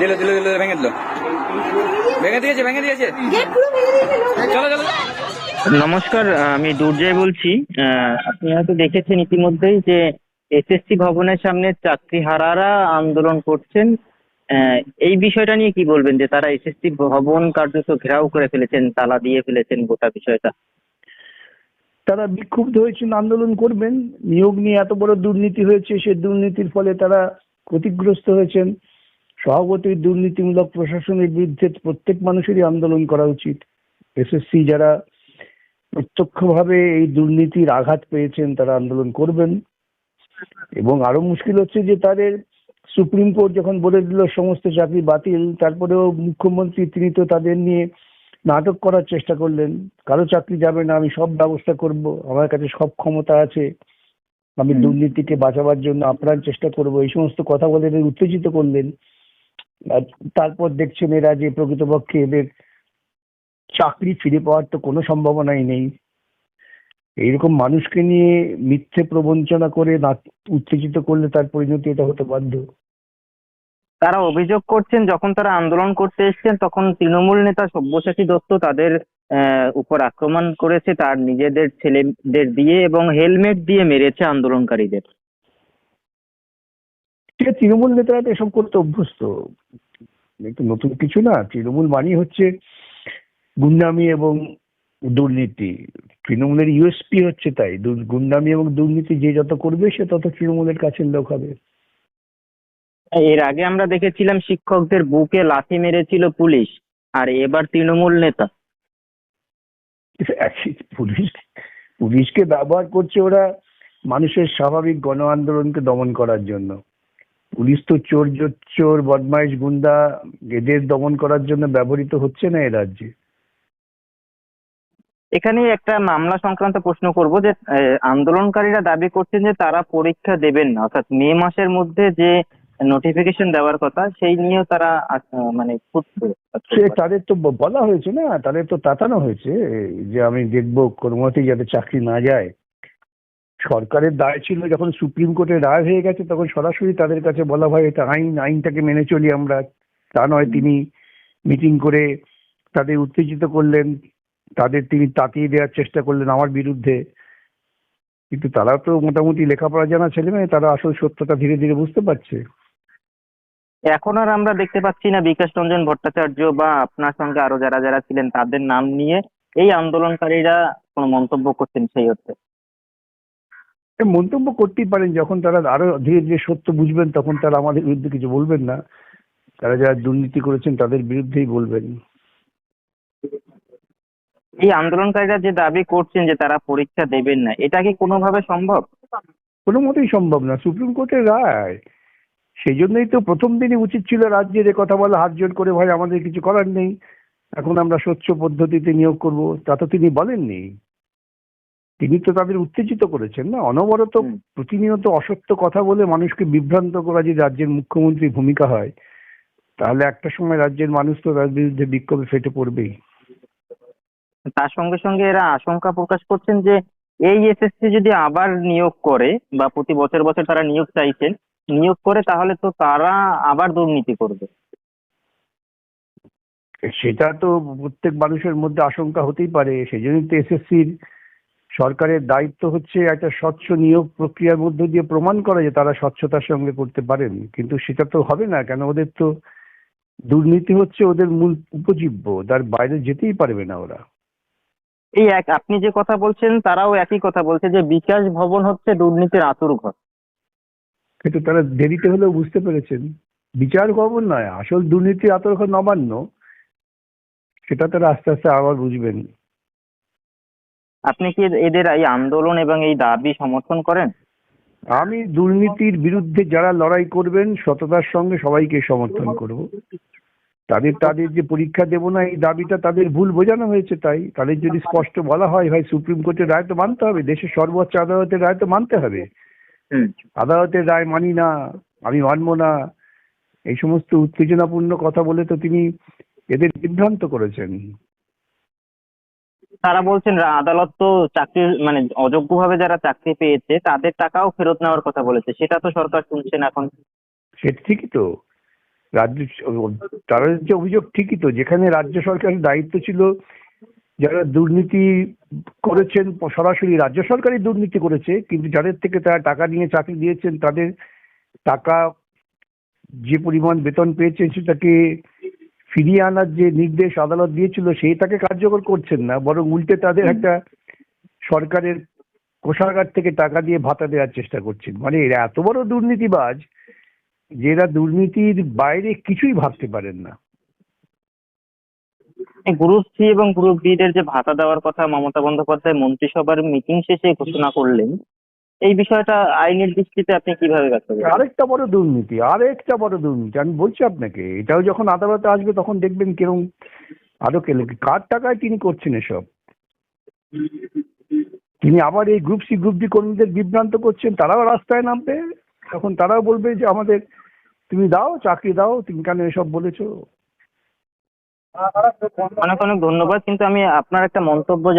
দিল দিল দিল ভেঙে দিল। ভেঙে দিয়েছে ভেঙে দিয়েছে। চলো চলো। নমস্কার আমি দুর্জয় বলছি। আপনি হয়তো দেখেছেন ইতিমধ্যেই যে এসএসসি ভবনের সামনে চাকরিহারারা আন্দোলন করছেন। এই বিষয়টা নিয়ে কি বলবেন যে তারা এসএসসি ভবন কার্যত ঘেরাও করে ফেলেছেন তালা দিয়ে ফেলেছেন গোটা বিষয়টা? তারা বিক্ষুব্ধ হয়েছেন আন্দোলন করবেন। নিয়োগ নিয়ে এত বড় দুর্নীতি হয়েছে সে দুর্নীতির ফলে তারা ক্ষতিগ্রস্ত হয়েছেন। সভাপতির দুর্নীতিমূলক প্রশাসনের বিরুদ্ধে প্রত্যেক মানুষেরই আন্দোলন করা উচিত। এসএসসি যারা প্রত্যক্ষভাবে এই দুর্নীতির আঘাত পেয়েছেন তারা আন্দোলন করবেন। এবং আরও মুশকিল হচ্ছে যে তাদের সুপ্রিম কোর্ট যখন বলে দিল সমস্ত চাকরি বাতিল তারপরেও মুখ্যমন্ত্রী তিনি তো তাদের নিয়ে নাটক করার চেষ্টা করলেন। কারও চাকরি যাবে না আমি সব ব্যবস্থা করব আমার কাছে সব ক্ষমতা আছে আমি দুর্নীতিকে বাঁচাবার জন্য আপ্রাণ চেষ্টা করব এই সমস্ত কথা বলে উত্তেজিত করলেন। তারপর দেখছেন এরা যে প্রকৃতপক্ষে এদের চাকরি ফিরে পাওয়ার তো কোনো সম্ভাবনাই নেই। এইরকম মানুষকে নিয়ে মিথ্যে প্রবঞ্চনা করে উত্তেজিত করলে তার পরিণতি এটা হতে বাধ্য। তারা অভিযোগ করছেন, যখন তারা আন্দোলন করতে এসছেন, তখন তৃণমূল নেতা সব্যসাচী দত্ত তাদের উপর আক্রমণ করেছে। তার নিজেদের ছেলেদের দিয়ে এবং হেলমেট দিয়ে মেরেছে আন্দোলনকারীদের। ঠিক আছে, তৃণমূল নেতারা তো এসব করতে অভ্যস্ত। একটু নতুন কিছু না তৃণমূল মানেই হচ্ছে গুন্ডামি এবং দুর্নীতি। তৃণমূলের ইউএসপি হচ্ছে তাই গুন্ডামি এবং দুর্নীতি যে যত করবে সে তত তৃণমূলের কাছের লোক হবে। এর আগে আমরা দেখেছিলাম শিক্ষকদের বুকে লাথি মেরেছিল পুলিশ আর এবার তৃণমূল নেতা। পুলিশ পুলিশকে ব্যবহার করছে ওরা মানুষের স্বাভাবিক গণ আন্দোলনকে দমন করার জন্য। পুলিশ তো চোর চোর বদমাইশ গুন্ডা এদের দমন করার জন্য ব্যবহৃত হচ্ছে না এ রাজ্যে? এখানে একটা মামলা সংক্রান্ত প্রশ্ন করব যে আন্দোলনকারীরা দাবি করছেন যে তারা পরীক্ষা দেবেন না। অর্থাৎ মে মাসের মধ্যে যে নোটিফিকেশন দেওয়ার কথা সেই নিয়েও তারা মানে সে তাদের তো বলা হয়েছে না তাদের তো তাতানো হয়েছে যে আমি দেখব কোনো মতেই যাতে চাকরি না যায়। সরকারের দায় ছিল যখন সুপ্রিম কোর্টের রায় হয়ে গেছে তখন সরাসরি তাদের কাছে বলা হয় এটা আইন আইনটাকে মেনে চলি আমরা। তা নয় তিনি মিটিং করে তাদের উত্তেজিত করলেন তাদের তিনি তাকিয়ে দেওয়ার চেষ্টা করলেন আমার বিরুদ্ধে। কিন্তু তারা তো মোটামুটি লেখাপড়া জানা ছেলে মেয়ে তারা আসল সত্যটা ধীরে ধীরে বুঝতে পারছে। এখন আর আমরা দেখতে পাচ্ছি না বিকাশ রঞ্জন ভট্টাচার্য বা আপনার সঙ্গে আরও যারা যারা ছিলেন তাদের নাম নিয়ে এই আন্দোলনকারীরা কোনো মন্তব্য করছেন সেই অর্থে। মন্তব্য করতেই পারেন যখন তারা আরও ধীরে ধীরে সত্য বুঝবেন তখন তারা আমাদের বিরুদ্ধে কিছু বলবেন না। তারা যারা দুর্নীতি করেছেন তাদের বিরুদ্ধেই বলবেন। এই আন্দোলনকারীরা যে দাবি করছেন যে তারা পরীক্ষা দেবেন না এটা কি কোনোভাবে সম্ভব? কোনো মতেই সম্ভব না। সুপ্রিম কোর্টের রায়। সেই জন্যই তো প্রথম দিনই উচিত ছিল রাজ্যের এ কথা বলা হাত জোর করে ভাই আমাদের কিছু করার নেই। এখন আমরা স্বচ্ছ পদ্ধতিতে নিয়োগ করব তা তো তিনি বলেননি। তিনি তো তাদের উত্তেজিত করেছেন না? অনবরত প্রতিনিয়ত অসত্য কথা বলে মানুষকে বিভ্রান্ত করা যে রাজ্যের মুখ্যমন্ত্রীর ভূমিকা হয় তাহলে একটা সময় রাজ্যের মানুষ তো তার বিরুদ্ধে বিক্ষোভে ফেটে পড়বেই। তার সঙ্গে সঙ্গে এরা আশঙ্কা প্রকাশ করছেন যে এই এসএসসি যদি আবার নিয়োগ করে বা প্রতি বছর বছর তারা নিয়োগ চাইছেন নিয়োগ করে তাহলে তো তারা আবার দুর্নীতি করবে। সেটা তো প্রত্যেক মানুষের মধ্যে আশঙ্কা হতেই পারে সেই জন্যই তো এসএসসির সরকারের দায়িত্ব হচ্ছে একটা স্বচ্ছ নিয়োগ প্রক্রিয়ার মধ্য দিয়ে প্রমাণ করা যে তারা স্বচ্ছতার সঙ্গে করতে পারেন। কিন্তু সেটা তো হবে না কেন ওদের তো দুর্নীতি হচ্ছে ওদের মূল উপজীব্য তার বাইরে যেতেই পারবে না ওরা। এই এক আপনি যে কথা বলছেন তারাও একই কথা বলছে যে বিকাশ ভবন হচ্ছে দুর্নীতির আতুর ঘর। কিন্তু তারা দেরিতে হলেও বুঝতে পেরেছেন বিচার ভবন নয় আসল দুর্নীতি আতর্ক নবান্ন সেটা তারা আস্তে আস্তে আবার বুঝবেন। আপনি কি এদের এই আন্দোলন এবং এই দাবি সমর্থন করেন? আমি দুর্নীতির বিরুদ্ধে যারা লড়াই করবেন সততার সঙ্গে সবাইকে সমর্থন করব। তাদের তাদের যে পরীক্ষা দেব না এই দাবিটা তাদের ভুল বোঝানো হয়েছে তাই। তাদের যদি স্পষ্ট বলা হয় ভাই সুপ্রিম কোর্টের রায় তো মানতে হবে। দেশের সর্বোচ্চ আদালতের রায় তো মানতে হবে। আদালতের রায় মানি না আমি মানবো না। এই সমস্ত উত্তেজনাপূর্ণ কথা বলে তো তিনি এদের বিভ্রান্ত করেছেন। তারা বলছেন আদালত তো চাকরি মানে অযোগ্যভাবে যারা চাকরি পেয়েছে, তাদের টাকাও ফেরত নেওয়ার কথা বলেছে। সেটা তো সরকার শুনছে না এখন। সে ঠিকই তো। রাজ্য তারা যে অভিযোগ ঠিকই তো, যেখানে রাজ্য সরকারের দায়িত্ব ছিল যারা দুর্নীতি করেছেন, সরাসরি রাজ্য সরকারই দুর্নীতি করেছে, কিন্তু যাদের থেকে তারা টাকা নিয়ে চাকরি দিয়েছেন, তাদের টাকা যে পরিমাণ বেতন পেয়েছেন সেটাকে ফিরিয়ে আনার যে নির্দেশ আদালত দিয়েছিল সেই তাকে কার্যকর করছেন না বরং উল্টে তাদের একটা সরকারের কোষাগার থেকে টাকা দিয়ে ভাতা দেওয়ার চেষ্টা করছেন। মানে এরা এত বড় দুর্নীতিবাজ যে এরা দুর্নীতির বাইরে কিছুই ভাবতে পারেন না। এই গ্রুপ সি এবং গ্রুপ বি এর যে ভাতা দেওয়ার কথা মমতা বন্দ্যোপাধ্যায় মন্ত্রিসভার মিটিং শেষে ঘোষণা করলেন এই বিষয়টা আইনের দৃষ্টিতে আপনি কীভাবে ব্যাখ্যা করবেন? আরেকটা বড় দুর্নীতি আরেকটা বড় দুর্নীতি। আমি বলছি আপনাকে এটাও যখন আদালতে আসবে তখন দেখবেন কীরকম আরও কেলে কার টাকায় তিনি করছেন এসব? তিনি আবার এই গ্রুপ সি গ্রুপ ডি কর্মীদের বিভ্রান্ত করছেন তারাও রাস্তায় নামবে। তখন তারাও বলবে যে আমাদের তুমি দাও চাকরি দাও তুমি কেন এসব বলেছ? অনেক অনেক ধন্যবাদ কিন্তু আমি আপনার একটা মন্তব্য